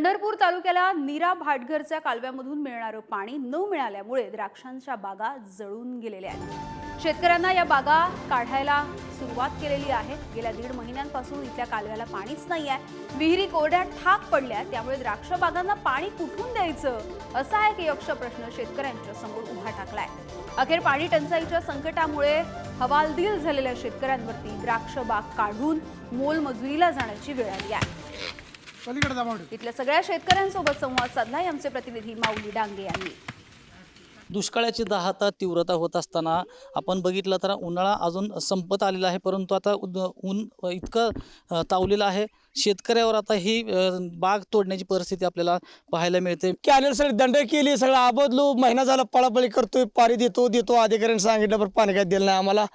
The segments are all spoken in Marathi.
पंढरपूर तालुक्याला नीरा भाटघरच्या कालव्यामधून मिळणारं पाणी न मिळाल्यामुळे द्राक्षांच्या बागा जळून गेलेल्या आहेत. शेतकऱ्यांना या बागा काढायला सुरुवात केलेली आहे. गेल्या दीड महिन्यांपासून इथल्या कालव्याला पाणीच नाही आहे. विहिरी कोरड्या ठाक पडल्या त्यामुळे द्राक्ष बागांना पाणी कुठून द्यायचं? असा एक यक्ष प्रश्न शेतकऱ्यांच्या समोर उभा टाकलाय अखेर पाणी टंचाईच्या संकटामुळे हवालदिल झालेल्या शेतकऱ्यांवरती द्राक्ष बाग काढून मोलमजुरीला जाण्याची वेळ आली आहे. पलीकडे दामावडे इथल्या सगळ्या शेतकऱ्यांसोबत संवाद साधलाय आमचे प्रतिनिधी माऊली डांगे यांनी. दुष्काळाची दाहता तीव्रता होत असताना आपण बघितलं तर उन्हाळा अजून संपत आलेला आहे परंतु आता ऊन इतकं तावलेलं आहे. शेतकऱ्यावर आता ही बाग तोडण्याची परिस्थिती आपल्याला पाहायला मिळते. कॅनल सगळी दंड केली सगळं आबदलो महिना झाला पळापळी करतोय पाणी देतो देतो. अधिकाऱ्यांनी सांगितलं बरं पाणी काय दिलं नाही आम्हाला.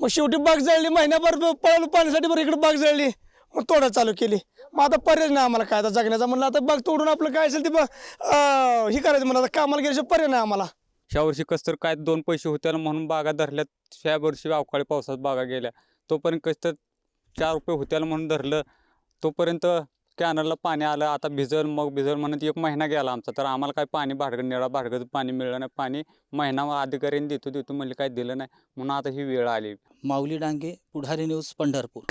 मग शेवटी बाग जळली महिनाभर पळालो पाण्यासाठी बरं इकडे बाग जळली. मग तोडा चालू केली. मग आता पर्याय नाही आम्हाला काय आता जगण्याचा. म्हणलं आता बाग तोडून आपलं काय असेल ते बा- अं, हे करायचं म्हणलं आता कामाला गेल्याशिवाय पर्याय नाही आम्हाला. ह्या वर्षी कस तर काय दोन पैसे होते ना म्हणून बागा धरल्यात. ह्या वर्षी अवकाळी पावसात बागा गेल्या. तोपर्यंत कस तर चार रुपये होत्याला म्हणून धरलं. तोपर्यंत कॅनलला पाणी आलं. आता भिजल मग भिजल म्हणत एक महिना गेला आमचा. तर आम्हाला काय पाणी भाडगं निळा भाडगं पाणी मिळलं नाही. पाणी महिना अधिकाऱ्यांनी देतो देतो म्हणले काय दिलं नाही. म्हणून आता ही वेळ आली. माऊली डांगे पुढारी न्यूज पंढरपूर.